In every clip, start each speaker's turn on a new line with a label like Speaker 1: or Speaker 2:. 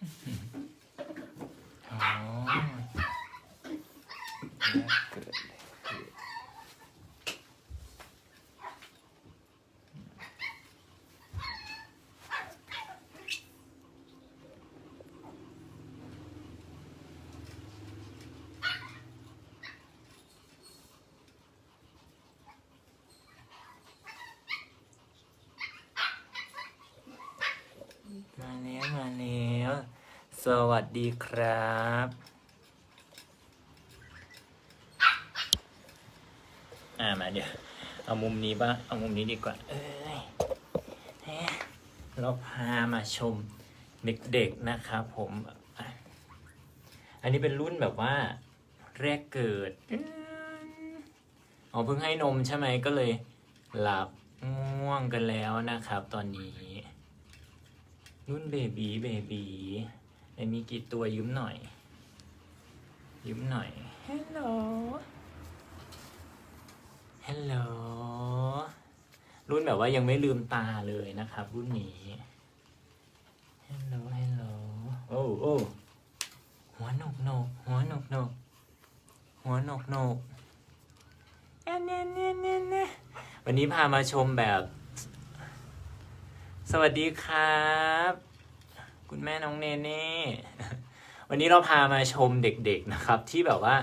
Speaker 1: อ๋อแรกเกิดเลย มาแล้วมาแล้ว สวัสดีครับ อ่ามาเดี๋ยวเอามุมนี้บ้างเอามุมนี้ดีกว่า เอ้ยเราพามาชมเด็กๆนะครับผม อันนี้เป็นรุ่นแบบว่าแรกเกิดอ๋อเพิ่งให้นมใช่ไหมก็เลยหลับง่วงกันแล้วนะครับตอนนี้รุ่นเบบีเบบี มีกี่ตัวยืมหน่อย ยืมหน่อย ฮัลโหล ฮัลโหล รุ่นแบบว่ายังไม่ลืมตาเลยนะครับ รุ่นนี้ ฮัลโหล ฮัลโหล โอ้โอ้หัวหนกหนกหัวหนกหนกหัวหนกหนกแอนเนเนเนเนวันนี้พามาชมแบบ สวัสดีครับ คุณแม่น้องเนเน่วันนี้เราพามาชมเด็กๆนะครับ ที่แบบว่า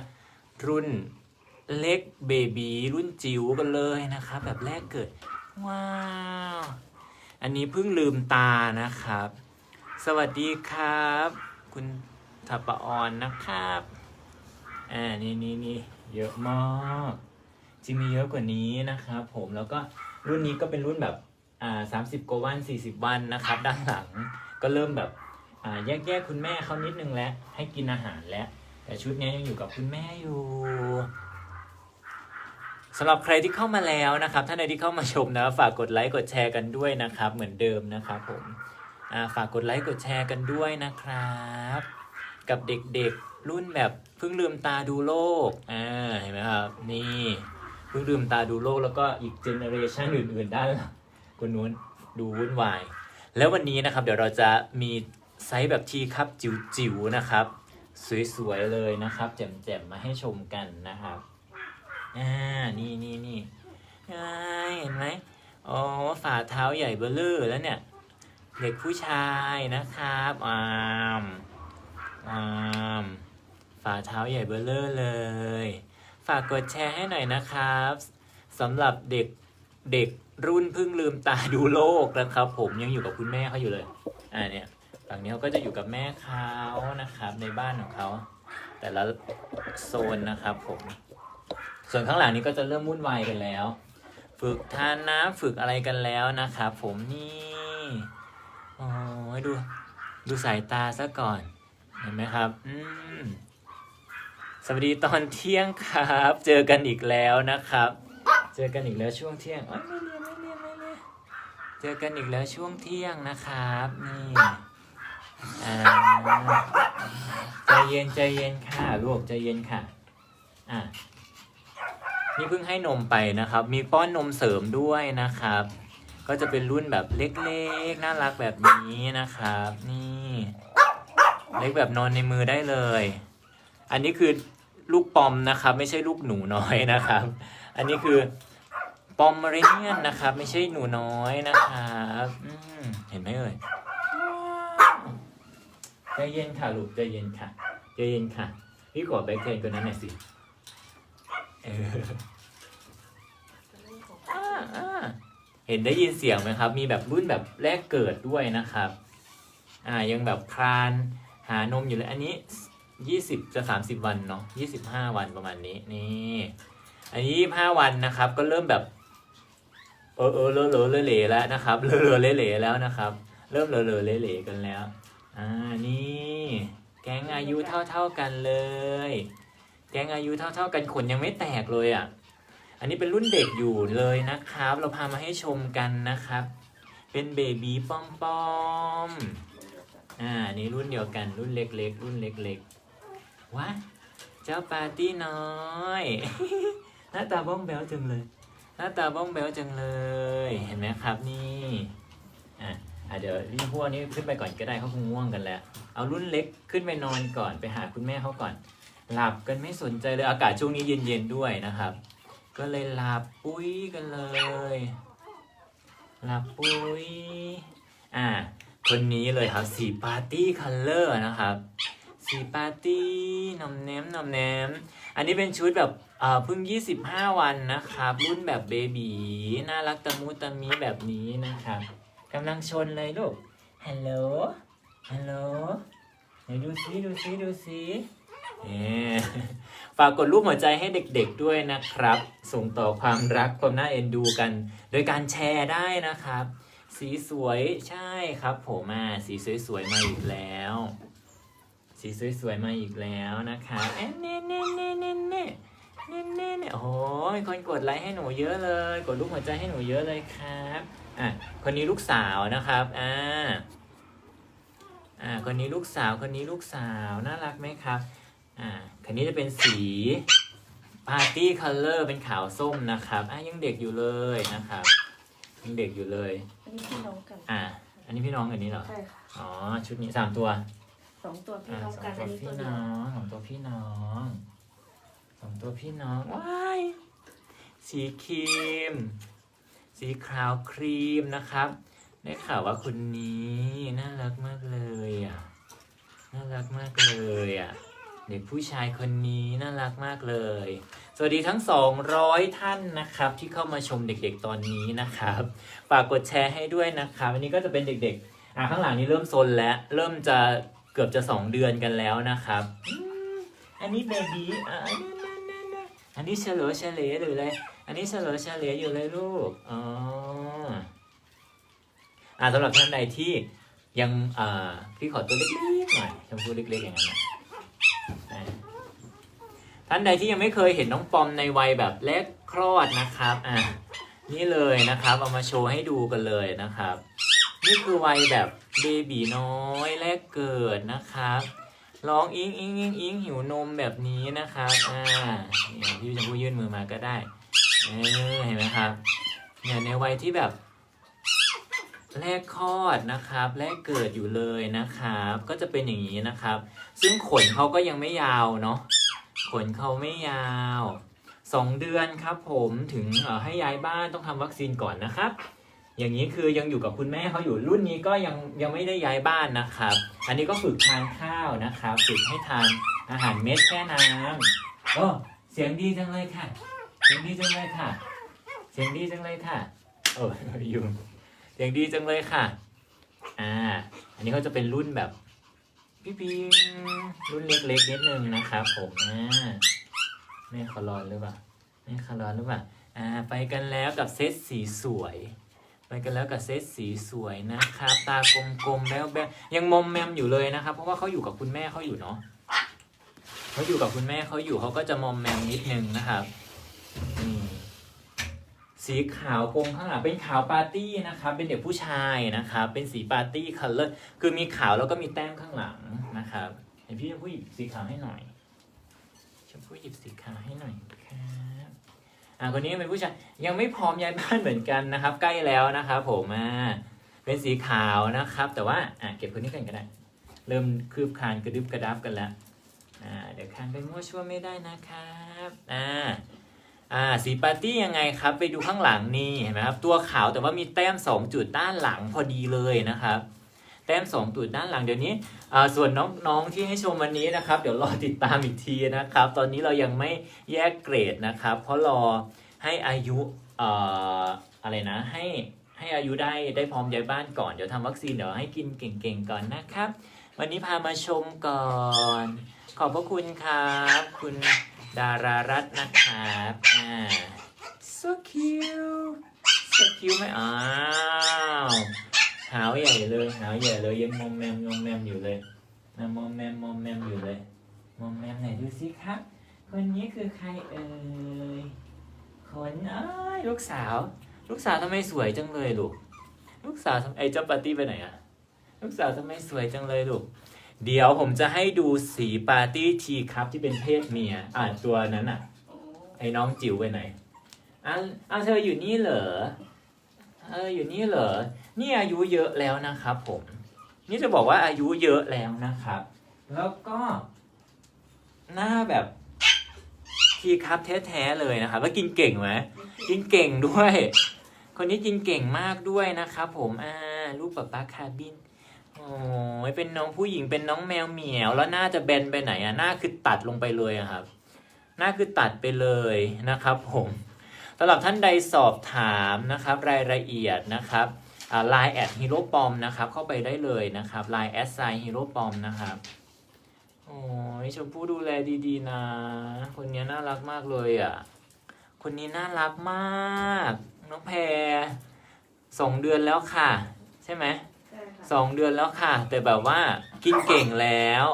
Speaker 1: รุ่นเล็กเบบีรุ่นจิ๋วกันเลยนะครับ แบบแรกเกิด ว้าว อันนี้เพิ่งลืมตานะครับ สวัสดีครับ คุณทัปปะออนนะครับอ่านี่นี่นี่เยอะมากจริงมีเยอะกว่านี้นะครับ ผมแล้วก็รุ่นนี้ก็เป็นรุ่นแบบอ่าสามสิบกว่าวันสี่สิบวันนะครับ ด้านหลัง ก็เริ่มแบบอ่าแยกแยกคุณแม่เขานิดนึงแล้ว ให้กินอาหารแล้ว แต่ชุดนี้ยังอยู่กับคุณแม่อยู่สำหรับใครที่เข้ามาแล้วนะครับท่านใดที่เข้ามาชมนะ ฝากกดไลค์กดแชร์กันด้วยนะครับ เหมือนเดิมนะครับผมฝากกดไลค์กดแชร์กันด้วยนะครับ กับเด็กๆรุ่นแบบเพิ่งลืมตาดูโลกอ่าเห็นไหมครับนี่เพิ่งลืมตาดูโลกแล้วก็อีกเจเนอเรชันอื่นๆด้านหลังคนนู้นดูวุ่นวาย แล้ววันนี้นะครับเดี๋ยวเราจะมีไซส์แบบทีครับจิ๋วๆนะครับ สวยๆเลยนะครับแจ่มๆมาให้ชมกันนะครับอ่านี่นี่นี่เห็นไหมอ๋อฝ่าเท้าใหญ่เบลเลอร์แล้วเนี่ยเด็กผู้ชายนะครับอามอามฝ่าเท้าใหญ่เบลเลอร์เลย ฝากกดแชร์ให้หน่อยนะครับสำหรับเด็กเด็ก รุ่นเพิ่งลืมตาดูโลกนะครับ ผมยังอยู่กับคุณแม่เขาอยู่เลย อ่าเนี่ยฝั่งนี้เขาก็จะอยู่กับแม่เขานะครับ ในบ้านของเขา แต่ละโซนนะครับ ผม ส่วนข้างหลังนี้ก็จะเริ่มวุ่นวายกันแล้ว ฝึกทานน้ำฝึกอะไรกันแล้วนะครับ ผมนี่โอ้ยดู ดูสายตาซะก่อน เห็นไหมครับ อืมสวัสดีตอนเที่ยงครับ เจอกันอีกแล้วนะครับ เจอกันอีกแล้วช่วงเที่ยงอ๋อ เจอกันอีกแล้วช่วงเที่ยงนะครับ นี่อ่าใจเย็นใจเย็นค่ะลูกใจเย็นค่ะ อะ นี่เพิ่งให้นมไปนะครับ มีป้อนนมเสริมด้วยนะครับ ก็จะเป็นรุ่นแบบเล็กๆ น่ารักแบบนี้นะครับ นี่ เล็กแบบนอนในมือได้เลย อันนี้คือลูกปอมนะครับ ไม่ใช่ลูกหนูน้อยนะครับ อันนี้คือ ปอมเมอเรเนียนนะครับ ไม่ใช่หนูน้อยนะครับเห็นไหมเอ่ยใจเย็นค่ะลูกใจเย็นค่ะใจเย็นค่ะ พี่ขอแบ็คเทนตัวนั้นหน่อยสิเอออ่าอ่าเห็นได้ยินเสียงไหมครับ มีแบบรุ่นแบบแรกเกิดด้วยนะครับ อ่ายังแบบคลานหานมอยู่เลย อันนี้ยี่สิบจะสามสิบวันเนาะยี่สิบห้าวันประมาณนี้นี่ อันนี้ยี่ห้าวันนะครับ ก็เริ่มแบบ เออเออเลอะเลอะเละเละแล้วนะครับเลอะเลอะเละเละแล้วนะครับ เริ่มเลอะเลอะเละเละกันแล้วอ่านี่แก๊งอายุเท่าเท่ากันเลย แก๊งอายุเท่าเท่ากันขนยังไม่แตกเลยอะอันนี้เป็นรุ่นเด็กอยู่เลยนะครับ เราพามาให้ชมกันนะครับ เป็นเบบีป้อมป้อมอ่านี่รุ่นเดียวกันรุ่นเล็กๆ รุ่นเล็กๆว้าเจ้าปาร์ตี้น้อย หน้าตาบ้องแบวจังเลย หน้าตาบ้องแบวจังเลย เห็นไหมครับนี่อะอะเดี๋ยวรีบพวกนี้ขึ้นไปก่อนก็ได้เขาคงง่วงกันแล้ว เอารุ่นเล็กขึ้นไปนอนก่อนไปหาคุณแม่เขาก่อน หลับกันไม่สนใจเลยอากาศช่วงนี้เย็นๆด้วยนะครับ ก็เลยหลับปุ้ยกันเลยหลับปุ้ยอ่าคนนี้เลยครับสีปาร์ตี้คัลเลอร์นะครับสีปาร์ตี้นอมแนมนอมแนม อันนี้เป็นชุดแบบ เอ่อเพิ่ง 25 วันนะครับ รุ่นแบบเบบีน่ารักตะมูตะมีแบบนี้นะครับกำลังชนเลยลูกฮัลโหลฮัลโหลไหนดูซิดูซิดูซิเอ๊ะฝากกดรูปหัวใจให้เด็กๆด้วยนะครับ ส่งต่อความรักความน่าเอ็นดูกัน โดยการแชร์ได้นะครับ สีสวยใช่ครับผมอะสีสวยๆมาอีกแล้ว สีสวยๆมาอีกแล้วนะครับเอ๊ะเน่เน่เน่เน่เน่ เน่เน่เน่โอ้โหมีคนกดไลค์ให้หนูเยอะเลย กดรูปหัวใจให้หนูเยอะเลยครับอะคนนี้ลูกสาวนะครับอ่าอ่าคนนี้ลูกสาวคนนี้ลูกสาวน่ารักไหมครับอ่าคนนี้จะเป็นสีปาร์ตี้คัลเลอร์เป็นขาวส้มนะครับอะยังเด็กอยู่เลยนะครับยังเด็กอยู่เลย
Speaker 2: อันนี้พี่น้องกัน
Speaker 1: อ่าอันนี้พี่น้องอันนี้เหรอ
Speaker 2: ใช่ค่ะ
Speaker 1: อ๋อชุดนี้สามตัว
Speaker 2: สองตัวพี่
Speaker 1: อ่า
Speaker 2: น้อง
Speaker 1: สอง
Speaker 2: กัน
Speaker 1: ตั
Speaker 2: อั
Speaker 1: วน
Speaker 2: นี้ตั
Speaker 1: พี่
Speaker 2: วเดีย
Speaker 1: น้
Speaker 2: ว
Speaker 1: องสองตัวพี่น้อง สองตัวพี่น้องว้ายสีครีม สีขาวครีมนะครับ ได้ข่าวว่าคนนี้น่ารักมากเลยอะน่ารักมากเลยอะเด็กผู้ชายคนนี้น่ารักมากเลย สวัสดีทั้ง 200 ท่านนะครับ ที่เข้ามาชมเด็กๆตอนนี้นะครับ ฝากกดแชร์ให้ด้วยนะครับอันนี้ก็จะเป็นเด็กๆอะข้างหลังนี้เริ่มซนแล้ว เริ่มจะเกือบจะ 2 เดือนกันแล้วนะครับ อันนี้เบบีอะอันนี้ อันนี้เฉลอเฉลยหรืออะไรอันนี้เฉลอเฉลยอยู่เลยลูก อ๋อ อ่าสำหรับท่านใดที่ยังอ่าพี่ขอตัวเล็กๆหน่อยชมพูเล็กๆอย่างนั้นนะท่านใดที่ยังไม่เคยเห็นน้องปอมในวัยแบบแรกคลอดนะครับ อ่านี่เลยนะครับ เอามาโชว์ให้ดูกันเลยนะครับ นี่คือวัยแบบเบบีน้อยแรกเกิดนะครับ ร้องอิงอิงอิงอิงหิวนมแบบนี้นะครับ อ่าพี่ชมพู่ยื่นมือมาก็ได้เออเห็นไหมครับเนี่ยในวัยที่แบบแรกคลอดนะครับแรกเกิดอยู่เลยนะครับ ก็จะเป็นอย่างนี้นะครับ ซึ่งขนเขาก็ยังไม่ยาวเนาะขนเขาไม่ยาวสองเดือนครับผมถึงให้ย้ายบ้านต้องทำวัคซีนก่อนนะครับ อย่างนี้คือยังอยู่กับคุณแม่เขาอยู่รุ่นนี้ก็ยังยังไม่ได้ย้ายบ้านนะครับ อันนี้ก็ฝึกทานข้าวนะครับฝึกให้ทานอาหารเม็ดแค่น้ำโอ้เสียงดีจังเลยค่ะ เสียงดีจังเลยค่ะ เสียงดีจังเลยค่ะโอ้ยยุงเสียงดีจังเลยค่ะ อ่า อันนี้เขาจะเป็นรุ่นแบบพี่ปิงรุ่นเล็กๆนิดนึงนะครับผมอ่าแม่ขาร้อนหรือเปล่าแม่ขาร้อนหรือเปล่าอ่า ไปกันแล้วกับเซตสีสวย ไปกันแล้วกับเซตสีสวยนะครับ ตากลมๆแล้วแบยังมอมแมมอยู่เลยนะครับ เพราะว่าเขาอยู่กับคุณแม่เขาอยู่เนาะเขาอยู่กับคุณแม่เขาอยู่เขาก็จะมอมแมมนิดนึงนะครับนี่สีขาวกลมข้างหลังเป็นขาวปาร์ตี้นะครับ เป็นเด็กผู้ชายนะครับ เป็นสีปาร์ตี้คัลเลอร์คือมีขาวแล้วก็มีแต้มข้างหลังนะครับเห็นพี่ชมพู่หยิบสีขาวให้หน่อยชมพู่หยิบสีขาวให้หน่อยครับ อ่าคนนี้เป็นผู้ชายยังไม่พร้อมย้ายบ้านเหมือนกันนะครับ ใกล้แล้วนะครับผมอ่าเป็นสีขาวนะครับ แต่ว่าอะเก็บคนนี้กันก็ได้ เริ่มคืบคานกระดึบกระดับกันแล้วอ่าเดี๋ยวคานไปมั่วชั่วไม่ได้นะครับอ่าอ่าสีปาร์ตี้ยังไงครับ ไปดูข้างหลังนี่เห็นไหมครับ ตัวขาวแต่ว่ามีแต้ม 2 จุดด้านหลังพอดีเลยนะครับ แต้ม2จุดด้านหลังเดี๋ยวนี้ส่วนน้องๆที่ให้ชมวันนี้นะครับ เดี๋ยวรอติดตามอีกทีนะครับ ตอนนี้เรายังไม่แยกเกรดนะครับ เพราะรอให้อายุอออะไรนะให้ให้อายุได้ได้พร้อมย้ายบ้านก่อนเดี๋ยวทำวัคซีนเดี๋ยวให้กินเก่งๆก่อนนะครับ วันนี้พามาชมก่อน ขอบพระคุณครับ คุณดารารัตน์นะครับอ่า so cute so cute ไหมอ้าว หาวใหญ่เลยหาวใหญ่เลยยังมอมแมมมอมแมมอยู่เลยนะมอมแมมมอมแมมอยู่เลยมอมแมมไหนดูสิครับ คนนี้คือใครเอ่ยคนเอ้ยลูกสาว ลูกสาวทำไมสวยจังเลยลูกลูกสาวไอ้เจ้าปาร์ตี้ไปไหนอะลูกสาวทำไมสวยจังเลยลูกเดี๋ยวผมจะให้ดูสีปาร์ตี้ทีครับที่เป็นเพศเมียอ่าตัวนั้นอะไอ้น้องจิ๋วไปไหนอะอะเธออยู่นี่เหรอเอออยู่นี่เหรอ นี่อายุเยอะแล้วนะครับผม นี่จะบอกว่าอายุเยอะแล้วนะครับ แล้วก็หน้าแบบทีครับแท้ๆเลยนะครับ แล้วกินเก่งไหมกินเก่งด้วย คนนี้กินเก่งมากด้วยนะครับผมอ่าลูกป๊าป๊าคาบินโอ้ยเป็นน้องผู้หญิงเป็นน้องแมวเหมียว แล้วหน้าจะแบนไปไหนอะหน้าคือตัดลงไปเลยอะครับ หน้าคือตัดไปเลยนะครับ ผมสำหรับท่านใดสอบถามนะครับ รายละเอียดนะครับ ไลน์แอดฮีโร่ปอมนะครับ เข้าไปได้เลยนะครับไลน์แอดไซฮีโร่ปอมนะครับโอ้ยชมพู่ดูแลดีๆนะ คนนี้น่ารักมากเลยอะ คนนี้น่ารักมาก น้องแพรสองเดือนแล้วค่ะ ใช่ไหม
Speaker 2: ใช่ค่ะ
Speaker 1: สองเดือนแล้วค่ะ แต่แบบว่ากินเก่งแล้ว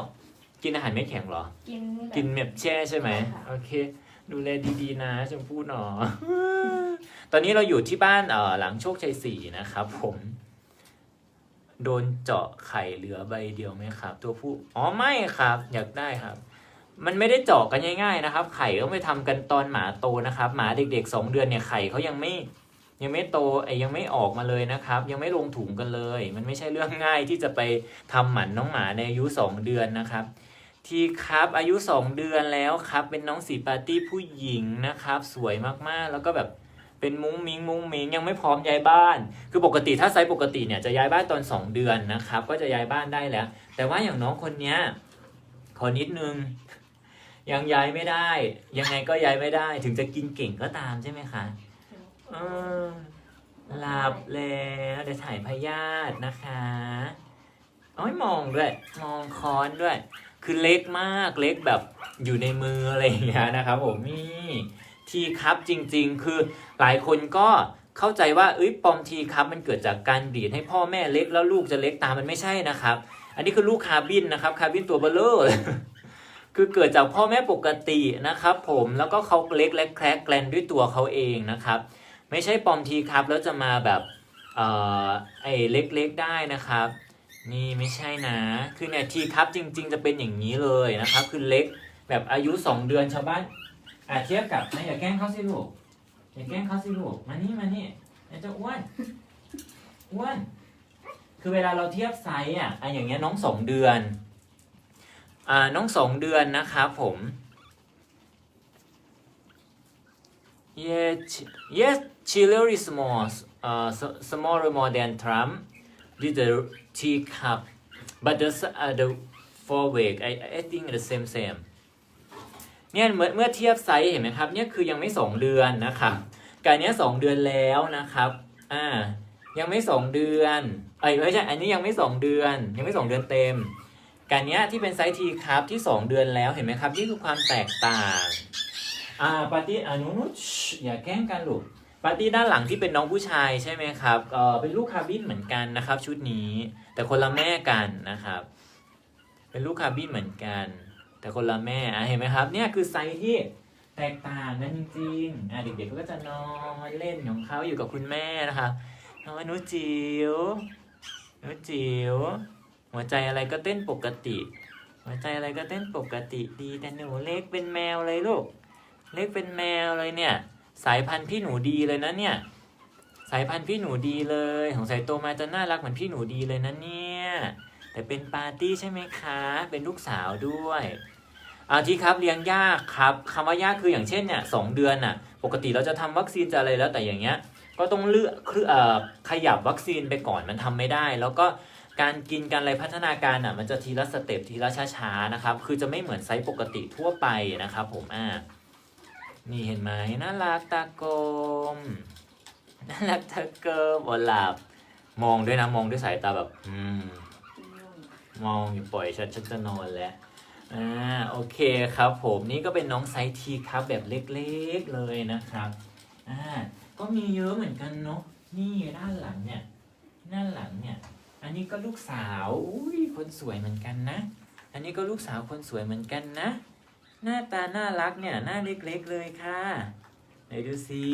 Speaker 1: กินอาหารไม่แข็งเหรอ
Speaker 2: กินแบบ
Speaker 1: กินแบบแช่ใช่ไหม
Speaker 2: ใช่ค่ะ
Speaker 1: โอเค ดูแลดีๆนะชมพู่หนอ ตอนนี้เราอยู่ที่บ้านเอ่อหลังโชคชัยสี่นะครับผม โดนเจาะไข่เหลือใบเดียวไหมครับ ตัวผู้อ๋อไม่ครับ อยากได้ครับ มันไม่ได้เจาะกันง่ายๆนะครับ ไข่ต้องไปทำกันตอนหมาโตนะครับ หมาเด็กๆสองเดือนเนี่ยไข่เขายังไม่ ยังไม่โตไอ้ยังไม่ออกมาเลยนะครับ ยังไม่ลงถุงกันเลย มันไม่ใช่เรื่องง่ายที่จะไปทำหมันน้องหมาในอายุสองเดือนนะครับ ทีครับอายุ 2 เดือนแล้วครับ เป็นน้องสีปาร์ตี้ผู้หญิงนะครับ สวยมากๆ แล้วก็แบบเป็นมุ้งมิงมุ้งมิงยังไม่พร้อมย้ายบ้าน คือปกติถ้าไซส์ปกติเนี่ยจะย้ายบ้านตอน 2 เดือนนะครับ ก็จะย้ายบ้านได้แล้ว แต่ว่าอย่างน้องคนเนี้ยขอนิดนึง ยังย้ายไม่ได้ ยังไงก็ย้ายไม่ได้ ถึงจะกินเก่งก็ตามใช่ไหมคะเออหลับแล้วเดี๋ยวถ่ายพยาธินะคะโอ้ยมองด้วย มองค้อนด้วย คือเล็กมากเล็กแบบอยู่ในมืออะไรอย่างเงี้ยนะครับผมนี่ทีครับจริง ๆ คือหลายคนก็เข้าใจว่าเอ้ยปอมทีครับมันเกิดจากการบีดให้พ่อแม่เล็กแล้วลูกจะเล็กตามมันไม่ใช่นะครับ อันนี้คือลูกคาบินนะครับคาบินตัวเบลเลอร์คือเกิดจากพ่อแม่ปกตินะครับผมแล้วก็เขาเล็กและแคร์แกลนด้วยตัวเขาเองนะครับ ไม่ใช่ปอมทีครับแล้วจะมาแบบเอ่อไอ้เล็กๆได้นะครับ นี่ไม่ใช่นะ คือเนี่ยทีครับจริง ๆ จะเป็นอย่างนี้เลยนะครับ คือเล็กแบบอายุ 2 เดือนชาวบ้านอะเทียบกับนะอย่าแกล้งเขาสิลูกอย่าแกล้งเขาสิลูกมานี่มานี่เดี๋ยวจะอ้วนอ้วนคือเวลาเราเทียบไซส์อะอะอย่างเงี้ยน้องสองเดือนอ่าน้องสองเดือนนะครับผม yes yes chiller is small uh smaller more than Trump with the teacup but the uh, the four weight I I think the same same เนี่ยเมื่อเมื่อเทียบไซส์เห็นไหมครับเนี่ยคือยังไม่สองเดือนนะครับการเนี้ยสองเดือนแล้วนะครับอ่ายังไม่สองเดือนเอ้ยไม่ใช่อันนี้ยังไม่สองเดือน ยังไม่สองเดือนเต็ม การเนี้ยที่เป็นไซส์ทีครับที่สองเดือนแล้วเห็นไหมครับนี่คือความแตกต่างอ่าปาร์ตี้อนุนุชอย่าแกล้งกันลูกปาร์ตี้ด้านหลังที่เป็นน้องผู้ชายใช่ไหมครับเออเป็นลูกคาบินเหมือนกันนะครับชุดนี้ แต่คนละแม่กันนะครับ เป็นลูกคาร์บินเหมือนกัน แต่คนละแม่อะเห็นไหมครับ เนี่ยคือไซส์ที่แตกต่างกันจริงๆอะเด็กๆก็จะนอนเล่นของเขาอยู่กับคุณแม่นะครับนอนนุจิ๋วนุจิ๋วหัวใจอะไรก็เต้นปกติ หัวใจอะไรก็เต้นปกติดีแต่หนูเล็กเป็นแมวเลยลูก เล็กเป็นแมวเลยเนี่ย สายพันธุ์พี่หนูดีเลยนะเนี่ย สายพันธุ์พี่หนูดีเลยของสายโตมาจะน่ารักเหมือนพี่หนูดีเลยนะเนี่ย แต่เป็นปาร์ตี้ใช่ไหมคะ เป็นลูกสาวด้วยอาทีครับเลี้ยงยากครับคำว่ายากคืออย่างเช่นเนี่ยสองเดือนน่ะ ปกติเราจะทำวัคซีนจะอะไรแล้วแต่อย่างเงี้ย ก็ต้องเลือกคือเอ่อขยับวัคซีนไปก่อนมันทำไม่ได้ แล้วก็การกินการอะไรพัฒนาการอะมันจะทีละสเต็ปทีละช้าๆนะครับ คือจะไม่เหมือนไซส์ปกติทั่วไปนะครับ ผมอ่านี่เห็นไหมน่ารักตากลม น่ารักตากลมอหลับมองด้วยนะมองด้วยสายตาแบบ อืม มองอยู่ปล่อยฉันฉันจะนอนแล้วอ่าโอเคครับ ผมนี่ก็เป็นน้องไซส์ทีครับแบบเล็กๆเลยนะครับอ่าก็มีเยอะเหมือนกันเนาะนี่ด้านหลังเนี่ยด้านหลังเนี่ย อันนี้ก็ลูกสาวอุ้ยคนสวยเหมือนกันนะ อันนี้ก็ลูกสาวคนสวยเหมือนกันนะ หน้าตาน่ารักเนี่ยหน้าเล็กๆเลยค่ะไหนดูสิ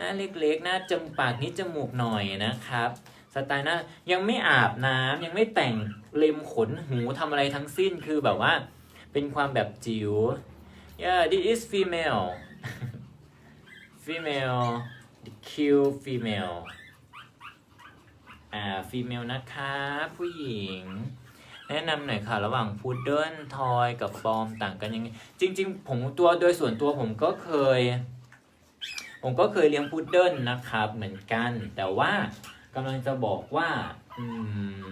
Speaker 1: หน้าเล็กๆ หน้าจมปากนิดจมูกหน่อยนะครับ สไตล์หน้ายังไม่อาบน้ำยังไม่แต่งเล็มขนหูทำอะไรทั้งสิ้นคือแบบว่า เป็นความแบบจิ๋ว yeah this is female female the cute female อ่าฟีเมลนะคะผู้หญิงแนะนำหน่อยค่ะ ระหว่างพุดเดิ้ลทอยกับปอมต่างกันยังไง จริง ๆ ผมตัวโดยส่วนตัวผมก็เคย ผมก็เคยเลี้ยงพุดเดิ้ลนะครับ เหมือนกัน แต่ว่ากำลังจะบอกว่า อืม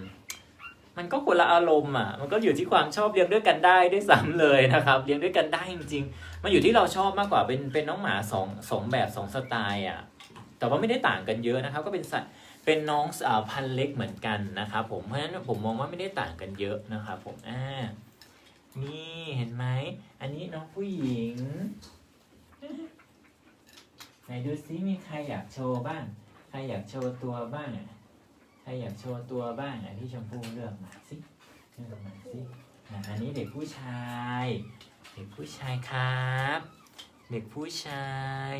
Speaker 1: มันก็คนละอารมณ์อะ มันก็อยู่ที่ความชอบเลี้ยงด้วยกันได้ด้วยซ้ำเลยนะครับ เลี้ยงด้วยกันได้จริงๆ มันอยู่ที่เราชอบมากกว่าเป็นเป็นน้องหมาสองสองแบบสองสไตล์อะ แต่ว่าไม่ได้ต่างกันเยอะนะครับ ก็เป็นสัตว์เป็นน้องสาวพันเล็กเหมือนกันนะครับผม เพราะฉะนั้นผมมองว่าไม่ได้ต่างกันเยอะนะครับผมอ่านี่เห็นไหม อันนี้น้องผู้หญิง ไหนดูซิมีใครอยากโชว์บ้าง ใครอยากโชว์ตัวบ้างอะใครอยากโชว์ตัวบ้างอะที่ชมพู่เลือกมาสิเลือกมาสิอันนี้เด็กผู้ชาย เด็กผู้ชายครับ เด็กผู้ชาย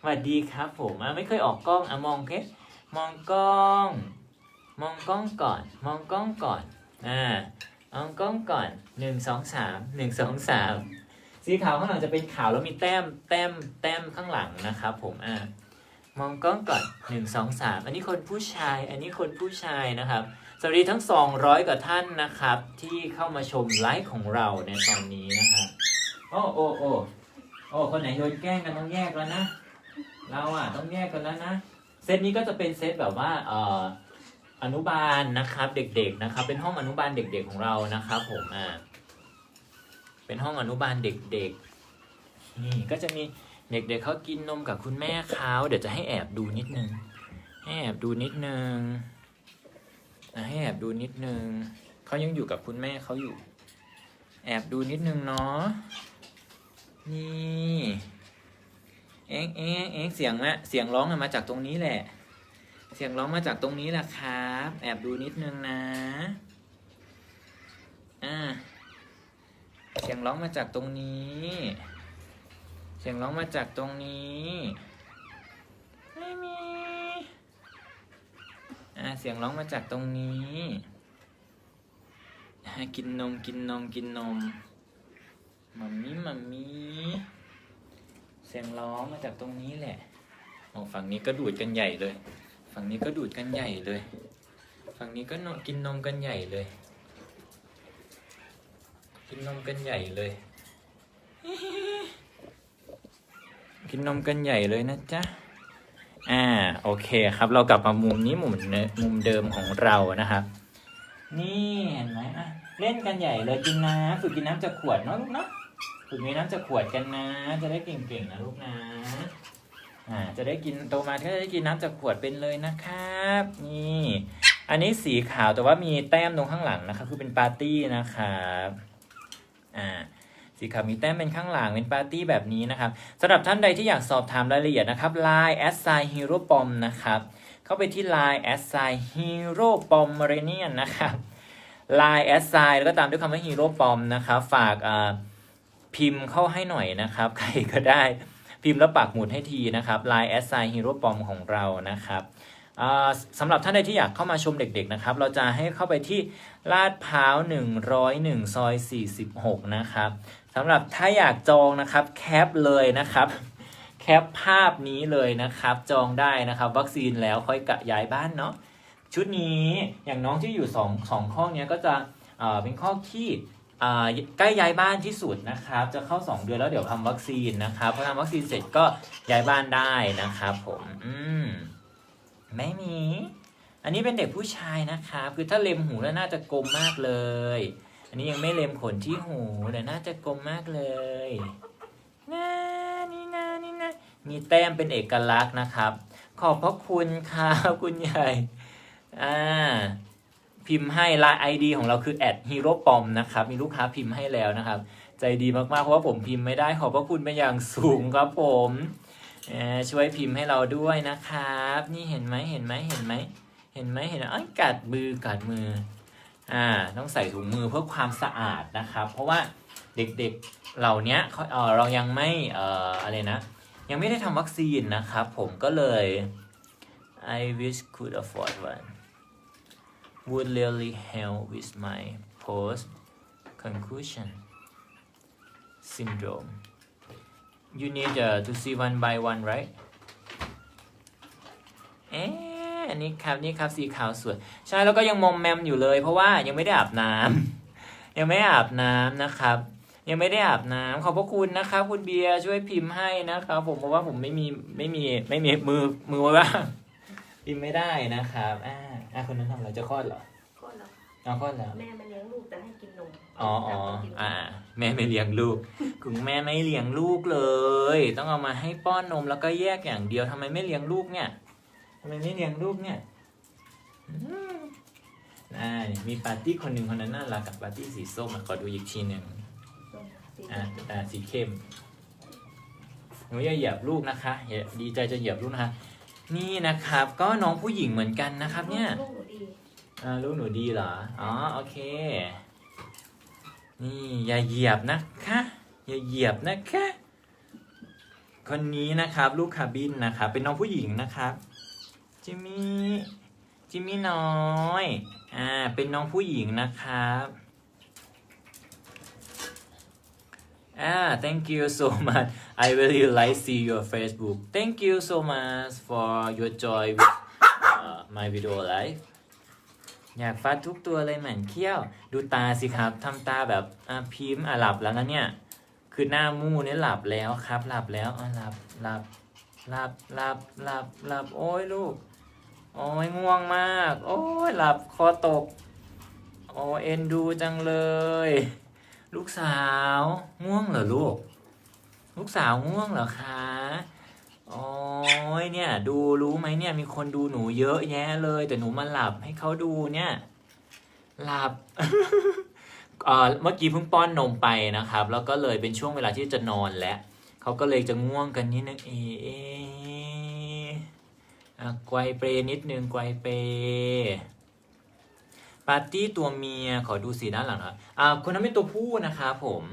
Speaker 1: สวัสดีครับผมไม่เคยออกกล้องอะมองเพชมองกล้อง มองกล้องก่อน มองกล้องก่อนอ่ามองกล้องก่อนหนึ่งสองสามหนึ่งสองสาม สีขาวข้างหลังจะเป็นขาวแล้วมีแต้มแต้มแต้มข้างหลังนะครับผมอ่ามองกล้องก่อนหนึ่งสองสามอันนี้คนผู้ชาย อันนี้คนผู้ชายนะครับ สวัสดีทั้ง200กว่าท่านนะครับ ที่เข้ามาชมไลฟ์ของเราในตอนนี้นะครับโอ้โอ้โอ้โอ้คนไหนโดนแกล้งกันต้องแยกแล้วนะ เราอะต้องแยกกันแล้วนะ เซตนี้ก็จะเป็นเซตแบบว่าเอ่ออนุบาลนะครับ เด็กๆนะครับ เป็นห้องอนุบาลเด็ก ๆของเรานะครับ ผมอ่า เป็นห้องอนุบาลเด็กๆ นี่ก็จะมีเด็กๆเขากินนมกับคุณแม่เขาเดี๋ยวจะให้แอบดูนิดนึงให้แอบดูนิดนึงให้แอบดูนิดนึงเขายังอยู่กับคุณแม่เขาอยู่ แอบดูนิดนึงเนาะนี่เอ็งเอ็งเอ็งเสียงอะเสียงร้องมาจากตรงนี้แหละ เสียงร้องมาจากตรงนี้แหละครับ แอบดูนิดนึงนะอ่า เสียงร้องมาจากตรงนี้ เสียงร้องมาจากตรงนี้ไม่มีอ่าเสียงร้องมาจากตรงนี้กินนมกินนมกินนมมัมมี่มัมมี่เสียงร้องมาจากตรงนี้แหละโอ้ฝั่งนี้ก็ดูดกันใหญ่เลย ฝั่งนี้ก็ดูดกันใหญ่เลย ฝั่งนี้ก็นกินนมกันใหญ่เลย กินนมกันใหญ่เลย กินนมกันใหญ่เลยนะจ๊ะ อ่า โอเคครับ เรากลับมามุมนี้มุมเนมุมเดิมของเรานะครับ นี่เห็นไหมอะเล่นกันใหญ่เลยกินน้ำฝึกกินน้ำจากขวดเนาะลูกเนาะฝึกมีน้ำจากขวดกันนะ จะได้เก่งๆนะลูกนะอ่าจะได้กินโตมาก็จะได้กินน้ำจากขวดเป็นเลยนะครับ นี่ อันนี้สีขาวแต่ว่ามีแต้มตรงข้างหลังนะครับ คือเป็นปาร์ตี้นะครับ อ่าสีขาวมีแต้มเป็นข้างหลังเป็นปาร์ตี้แบบนี้นะครับสำหรับท่านใดที่อยากสอบถามรายละเอียดนะครับ Line a s s i g Hero Pom นะครับ เข้าไปที่ Line a s s i Hero Pom m a r i n i a n นะครับ Line a s s i แล้วก็ตามด้วยคำว่า Hero Pom นะครับ ฝากพิมพ์เข้าให้หน่อยนะครับ ใครก็ได้พิมพ์แล้วปักหมุดให้ทีนะครับ Line a s i Hero Pom ของเรานะครับ สำหรับท่านใดที่อยากเข้ามาชมเด็กๆนะครับ เราจะให้เข้าไปที่ลาดพร้าว 101 ซอย 46 นะครับสำหรับถ้าอยากจองนะครับแคปเลยนะครับ แคปภาพนี้เลยนะครับ จองได้นะครับ วัคซีนแล้วค่อยกะย้ายบ้านเนาะชุดนี้อย่างน้องที่อยู่สองสองข้อเนี้ยก็จะเเป็นข้อที่ใกล้ย้ายบ้านที่สุดนะครับ จะเข้า 2 เดือนแล้วเดี๋ยวทำวัคซีนนะครับพอทำวัคซีนเสร็จก็ย้ายบ้านได้นะครับผมอืม ไม่มี อันนี้เป็นเด็กผู้ชายนะครับ คือถ้าเล็มหูแล้วน่าจะกลมมากเลย อันนี้ยังไม่เล็มขนที่หูแต่น่าจะกลมมากเลยนานี่นานี่นะมีแต้มเป็นเอกลักษณ์นะครับ ขอบพระคุณครับคุณใหญ่อ่าพิมพ์ให้ไลน์ไอดีของเราคือแอดฮีโร่ปอมนะครับ มีลูกค้าพิมพ์ให้แล้วนะครับ ใจดีมากๆ เพราะว่าผมพิมพ์ไม่ได้ขอบพระคุณเป็นอย่างสูงครับผม ช่วยพิมพ์ให้เราด้วยนะครับ นี่เห็นไหมเห็นไหมเห็นไหมเห็นไหมเห็นไหมเอ้ยกัดมือกัดมืออ่าต้องใส่ถุงมือเพื่อความสะอาดนะครับ เพราะว่าเด็กๆเหล่านี้เขาเออเรายังไม่เอ่ออะไรนะ ยังไม่ได้ทำวัคซีนนะครับ ผมก็เลย I wish could afford one would really help with my post concussion syndrome. You need uh, to see one by one, right? เอ๊ะอันนี้ครับนี่ครับสีขาวสวย ใช่แล้วก็ยังมอมแมมอยู่เลย เพราะว่ายังไม่ได้อาบน้ำยังไม่อาบน้ำนะครับ ยังไม่ได้อาบน้ำขอบพระคุณนะครับคุณเบียร์ช่วยพิมพ์ให้นะครับ ผมเพราะว่าผมไม่มีไม่มีไม่มีมือมือว้บ้างพิมพ์ไม่ได้นะครับอ่าอะคนนั้นทำอะไรจะคลอดเหรอ
Speaker 2: ก็แล้ว
Speaker 1: เอาคลอดแล้ว
Speaker 2: แม่มาเลี้ยงลูกแต่ให้กินนม
Speaker 1: อ๋ออ๋อ
Speaker 2: แต่กินนม
Speaker 1: อ่า แม่ไม่เลี้ยงลูก คุณแม่ไม่เลี้ยงลูกเลย ต้องเอามาให้ป้อนนมแล้วก็แยกอย่างเดียวทำไมไม่เลี้ยงลูกเนี่ยทำไมไม่เลี้ยงลูกเนี่ยอืมอ่ามีปาร์ตี้คนหนึ่งคนนั้นน่ารักกับปาร์ตี้สีส้มอะขอดูอีกทีหนึ่ง
Speaker 2: ส้มสี
Speaker 1: อ่าอ่าสีเข้มหนูอย่าเหยียบลูกนะคะอย่าดีใจจะเหยียบลูกนะคะ นี่นะครับ ก็น้องผู้หญิงเหมือนกันนะครับ เนี่ย
Speaker 2: ลูกหนูดี
Speaker 1: อ่าลูกหนูดีเหรอ อ๋อ โอเค นี่อย่าเหยียบนะคะ อย่าเหยียบนะคะ คนนี้นะครับ ลูกคาบินนะครับ เป็นน้องผู้หญิงนะครับ จิมมี่ จิมมี่น้อย อ่า เป็นน้องผู้หญิงนะครับอ่า thank you so much I really like see your Facebook thank you so much for your joy with uh, my video live อยากฟัดทุกตัวเลยเหมือนเขี้ยว ดูตาสิครับทำตาแบบอะพิมพ์อะหลับแล้วนะเนี่ย คือหน้ามูเนี่ยหลับแล้วครับ หลับแล้วอะหลับหลับหลับหลับหลับหลับโอ้ยลูก โอ้ยง่วงมาก โอ้ยหลับคอตก โอ้เอ็นดูจังเลย ลูกสาวง่วงเหรอลูก ลูกสาวง่วงเหรอคะ โอ้ยเนี่ย ดูรู้ไหมเนี่ย มีคนดูหนูเยอะแยะเลย แต่หนูมาหลับให้เขาดูเนี่ย หลับ เอ่อเมื่อกี้เพิ่งป้อนนมไปนะครับ แล้วก็เลยเป็นช่วงเวลาที่จะนอนแล้วเขาก็เลยจะง่วงกันนิดนึงเอเอะอะไกวเปรนิดนึงไกวเปรปาร์ตี้ตัวเมียขอดูสีด้านหลังหน่อยอ่าคนนั้นเป็นตัวผู้นะครับผม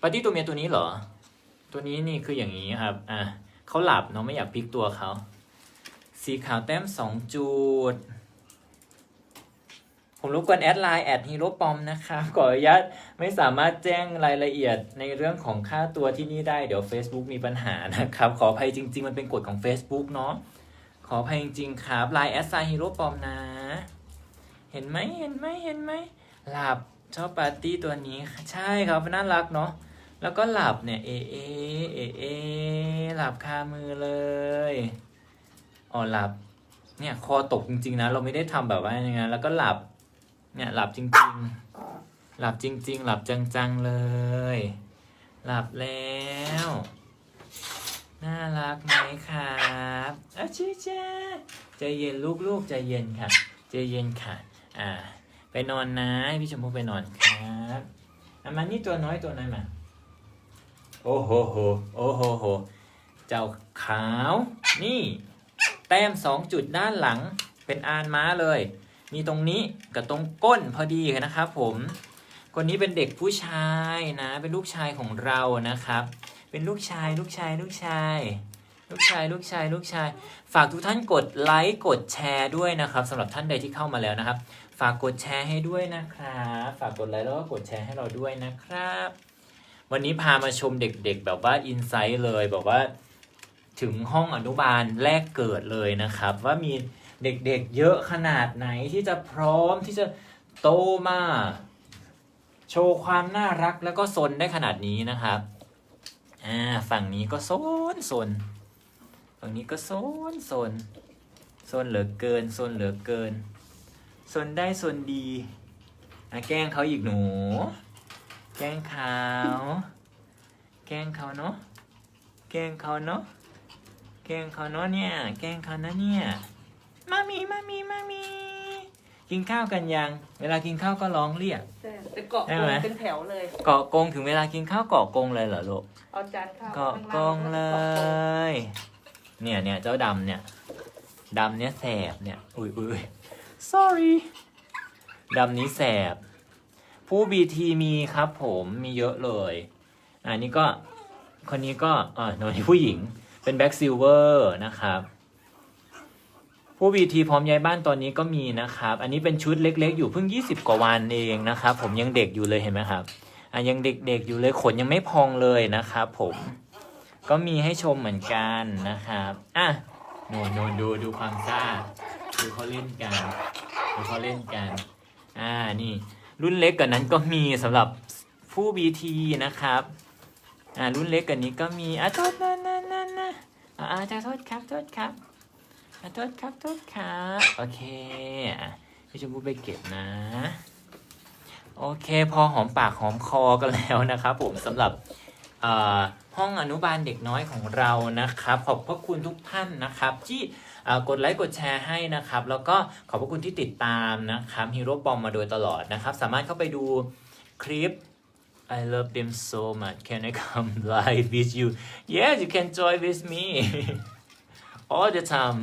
Speaker 1: ปาร์ตี้ตัวเมียตัวนี้เหรอ ตัวนี้นี่คืออย่างนี้ครับ อะ เขาหลับเนาะไม่อยากพลิกตัวเขา สีขาวแต้มสองจุด ผมรบกวนแอดไลน์แอดฮีโร่ปอมนะครับขออนุญาตไม่สามารถแจ้งรายละเอียดในเรื่องของค่าตัวที่นี่ได้เดี๋ยว Facebook มีปัญหานะครับ ขออภัยจริง ๆ มันเป็นกฎของ Facebook เนาะขออภัยจริง ๆ ครับไลน์แอดไซฮีโร่ปอมนะ เห็นไหมเห็นไหมเห็นไหมหลับชอบปาร์ตี้ตัวนี้ ใช่ครับน่ารักเนาะ แล้วก็หลับเนี่ยเอเอเอเอหลับคามือเลยอ๋อหลับ เนี่ยคอตกจริง ๆ นะ เราไม่ได้ทำแบบว่าอย่างนั้นแล้วก็หลับ เนี่ยหลับจริง ๆ หลับจริง ๆ หลับจังๆเลย หลับแล้วน่ารักไหมครับอาชิจ้าใจเย็นลูกๆใจเย็นค่ะใจเย็นค่ะ อ่า ไปนอนนะพี่ชมพู่ไปนอนครับอามานี่ตัวน้อยตัวน้อยมา โอ้โหโหโอ้โหโห เจ้าขาว นี่ แต้มสองจุดด้านหลังเป็นอานม้าเลย มีตรงนี้กับตรงก้นพอดีนะครับผม คนนี้เป็นเด็กผู้ชายนะ เป็นลูกชายของเรานะครับ เป็นลูกชายลูกชายลูกชายลูกชายลูกชายลูกชาย ฝากทุกท่านกดไลค์กดแชร์ด้วยนะครับสำหรับท่านใดที่เข้ามาแล้วนะครับ ฝากกดแชร์ให้ด้วยนะครับ ฝากกดไลค์แล้วก็กดแชร์ให้เราด้วยนะครับ วันนี้พามาชมเด็กๆ แบบว่าอินไซต์เลยแบบว่า ถึงห้องอนุบาลแรกเกิดเลยนะครับ ว่ามีเด็กๆเยอะขนาดไหนที่จะพร้อมที่จะโตมา โชว์ความน่ารักแล้วก็ซนได้ขนาดนี้นะครับอ่าฝั่งนี้ก็ซนซนฝั่งนี้ก็ซนซนซนเหลือเกินซนเหลือเกินซนได้ซนดีอะแกล้งเขาอีกหนู แกล้งเขาแกล้งเขาเนาะแกล้งเขาเนาะแกล้งเขาเนาะเนี่ย แกล้งเขานะเนี่ยมามีมามีมามีกินข้าวกันยัง เวลากินข้าวก็ร้องเรียก
Speaker 2: แต่แต่เกาะ
Speaker 1: ได้
Speaker 2: ก
Speaker 1: ไหม
Speaker 2: งเป็นแถวเลย
Speaker 1: เกาะกงถึงเวลากินข้าวเกาะกงเลยเหรอลูก
Speaker 2: เอาจานข้าว
Speaker 1: เกาะ
Speaker 2: ข้าง
Speaker 1: ก
Speaker 2: ล่าง
Speaker 1: เล
Speaker 2: แล้วก็เกาะกง
Speaker 1: ย เนี่ยเนี่ยเจ้าดำเนี่ยดำเนี่ยแสบเนี่ย อุ้ยอุ้ย sorry ดำนี้แสบ ผู้บีทีมีครับผมมีเยอะเลยอันนี้ก็คนนี้ก็อ่าหน่อยผู้หญิงเป็นแบ็กซิลเวอร์นะครับผู้บีทีพร้อมย้ายบ้านตอนนี้ก็มีนะครับ อันนี้เป็นชุดเล็ก ๆ อยู่เพิ่ง 20 กว่าวันเองนะครับ ผมยังเด็กอยู่เลยเห็นไหมครับอะยังเด็กๆอยู่เลยขนยังไม่พองเลยนะครับผมก็มีให้ชมเหมือนกันนะครับอะโนนโนนดูดูความซ่าดูเขาเล่นกันดูเขาเล่นกัน อ่านี่ รุ่นเล็กกว่านั้นก็มีสำหรับผู้ BT นะครับ อ่ารุ่นเล็กกว่านี้ก็มีอะโทษนะนะนะนะอ่าอ่าจะโทษครับ โทษครับอะโทษครับ โทษครับ โอเคอะพี่ชมพู่ไปเก็บนะ โอเค พอหอมปากหอมคอกันแล้วนะครับผมสำหรับอ่อห้องอนุบาลเด็กน้อยของเรานะครับ ขอบพระคุณทุกท่านนะครับที่ กดไลค์กดแชร์ให้นะครับ แล้วก็ขอบพระคุณที่ติดตามนะครับฮีโร่ปอมมาโดยตลอดนะครับ สามารถเข้าไปดูคลิป I love them so much can I come live with you yes you can join with me all the time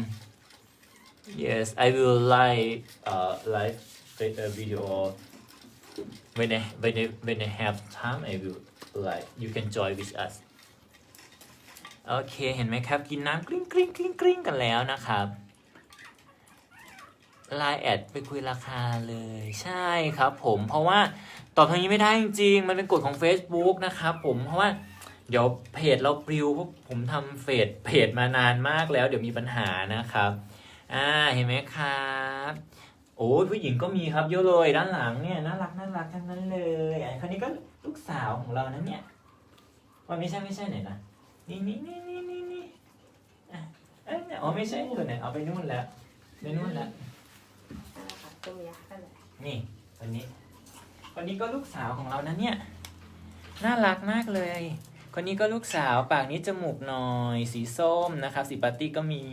Speaker 1: yes I will live uh, live a video when I when I when I have time I will like you can join with us โอเคเห็นไหมครับ กินน้ำกริ้งกริ้งกริ้งกริ้งกันแล้วนะครับไลน์แอดไปคุยราคาเลยใช่ครับผมเพราะว่าตอบทางนี้ไม่ได้จริงๆ มันเป็นกฎของ Facebook นะครับผมเพราะว่าเดี๋ยวเพจเราปลิวเพราะผมทำเฟซเพจมานานมากแล้ว เดี๋ยวมีปัญหานะครับอ่าเห็นไหมครับโอ้ยผู้หญิงก็มีครับเยอะเลยด้านหลังเนี่ยน่ารักน่ารักทั้งนั้นเลยอันคนนี้ก็ลูกสาวของเรานะเนี่ยว่าไม่ใช่ไม่ใช่ไหนนะ นี่นี่นี่นี่นี่นี่อะเอ้ยเนี่ยอ๋อไม่ใช่ตัวไหนเอาไปนู่นแล้วไปนู่นแล้ว
Speaker 2: ค่ะตัวยักษ์นั่นแหละ
Speaker 1: นี่คนนี้ คนนี้ก็ลูกสาวของเรานะเนี่ย น่ารักมากเลย คนนี้ก็ลูกสาวปากนี้จมูกหน่อย สีส้มนะครับ สีปาร์ตี้ก็มี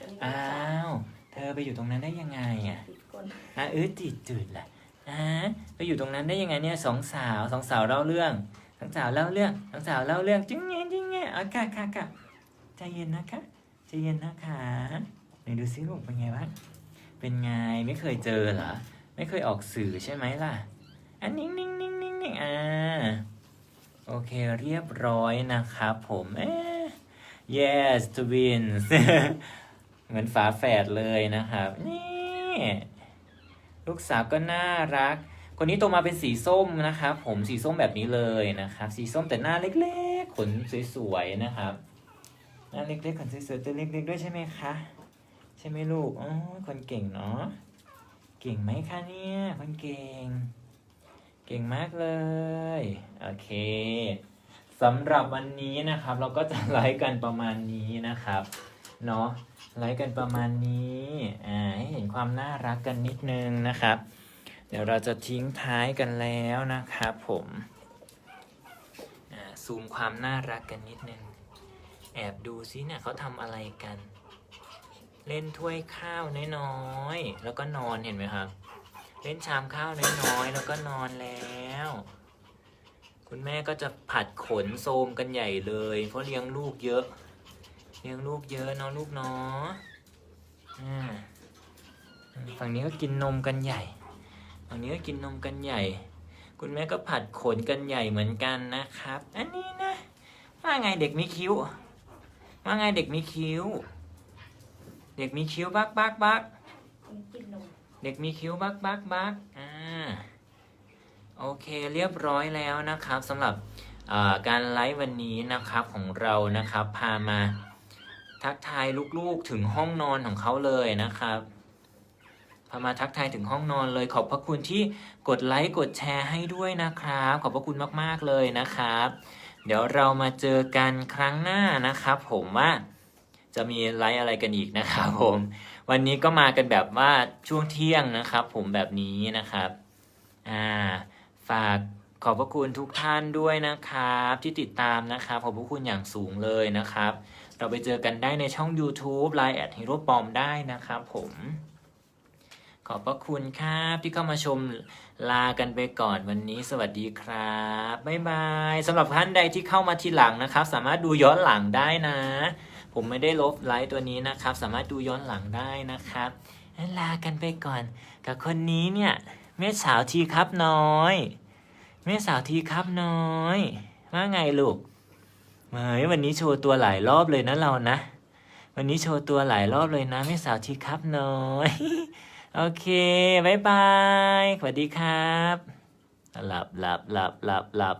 Speaker 2: ตัวนี้ก็
Speaker 1: อ้า
Speaker 2: จะ
Speaker 1: ว เธอไปอยู่ตรงนั้นได้ยังไงอะ
Speaker 2: ติดก้น
Speaker 1: อะเออติดจืดแหละอะไปอยู่ตรงนั้นได้ยังไงเนี่ยสองสาวสองสาวเล่าเรื่อง สองสาวเล่าเรื่องสองสาวเล่าเรื่องจิ้งเงี้ยจิ้งเงี้ยอะค่ะค่ะค่ะใจเย็นนะคะใจเย็นนะคะไหนดูซิลูกเป็นไงบ้างเป็นไงไม่เคยเจอเหรอไม่เคยออกสื่อใช่ไหมล่ะอันนิ่งนิ่งนิ่งนิ่งนิ่งอ่าโอเคเรียบร้อยนะครับผมเอ๊ะ yes twins เหมือนฝาแฝดเลยนะครับ นี่ ลูกสาวก็น่ารัก คนนี้โตมาเป็นสีส้มนะครับผมสีส้มแบบนี้เลยนะครับ สีส้มแต่หน้าเล็กๆ ขนสวยๆนะครับหน้าเล็กๆขนสวยๆตัวเล็กๆด้วยใช่ไหมคะใช่ไหมลูกอ๋อคนเก่งเนาะเก่งไหมคะเนี่ยคนเก่ง เก่งมากเลยโอเคสำหรับวันนี้นะครับ เราก็จะไลฟ์กันประมาณนี้นะครับเนาะไลฟ์กันประมาณนี้อ่าให้เห็นความน่ารักกันนิดนึงนะครับ เดี๋ยวเราจะทิ้งท้ายกันแล้วนะครับผมซูมความน่ารักกันนิดนึง แอบดูซิเนี่ยเขาทำอะไรกัน เล่นถ้วยข้าวน้อยๆแล้วก็นอนเห็นไหมครับ เล่นชามข้าวน้อยๆแล้วก็นอนแล้ว คุณแม่ก็จะผัดขนโซมกันใหญ่เลย เพราะเลี้ยงลูกเยอะ เลี้ยงลูกเยอะเนาะลูกเนาะอ่าฝั่งนี้ก็กินนมกันใหญ่ ฝั่งนี้ก็กินนมกันใหญ่ คุณแม่ก็ผัดขนกันใหญ่เหมือนกันนะครับ อันนี้นะว่าไงเด็กมีคิ้วว่าไงเด็กมีคิ้ว เด็กมีคิ้วบักบักบัก
Speaker 2: ตัวนี้กินนม
Speaker 1: เด็กมีคิ้วบักบักบักอ่าโอเคเรียบร้อยแล้วนะครับสำหรับอ่าการไลฟ์วันนี้นะครับของเรานะครับ พามาทักทายลูกๆถึงห้องนอนของเขาเลยนะครับ พามาทักทายถึงห้องนอนเลยขอบพระคุณที่กดไลค์กดแชร์ให้ด้วยนะครับ ขอบพระคุณมากๆเลยนะครับ เดี๋ยวเรามาเจอกันครั้งหน้านะครับ ผมว่าจะมีไลฟ์อะไรกันอีกนะครับผม วันนี้ก็มากันแบบว่าช่วงเที่ยงนะครับ ผมแบบนี้นะครับอ่าฝากขอบพระคุณทุกท่านด้วยนะครับ ที่ติดตามนะครับขอบพระคุณอย่างสูงเลยนะครับ เราไปเจอกันได้ในช่อง YouTube Line แอดฮีโร่ปอมได้นะครับผม ขอบพระคุณครับที่เข้ามาชมลากันไปก่อนวันนี้ สวัสดีครับบ๊ายบายสำหรับท่านใดที่เข้ามาทีหลังนะครับ สามารถดูย้อนหลังได้นะ ผมไม่ได้ลบไลฟ์ตัวนี้นะครับ สามารถดูย้อนหลังได้นะครับลากันไปก่อน กับคนนี้เนี่ยแม่สาวทีครับน้อยแม่สาวทีครับน้อย ว่าไงลูกเฮ้ยวันนี้โชว์ตัวหลายรอบเลยนะเรานะ วันนี้โชว์ตัวหลายรอบเลยนะแม่สาวทีครับน้อย โอเคบายบายสวัสดีครับ หลับหลับหลับหลับหลับ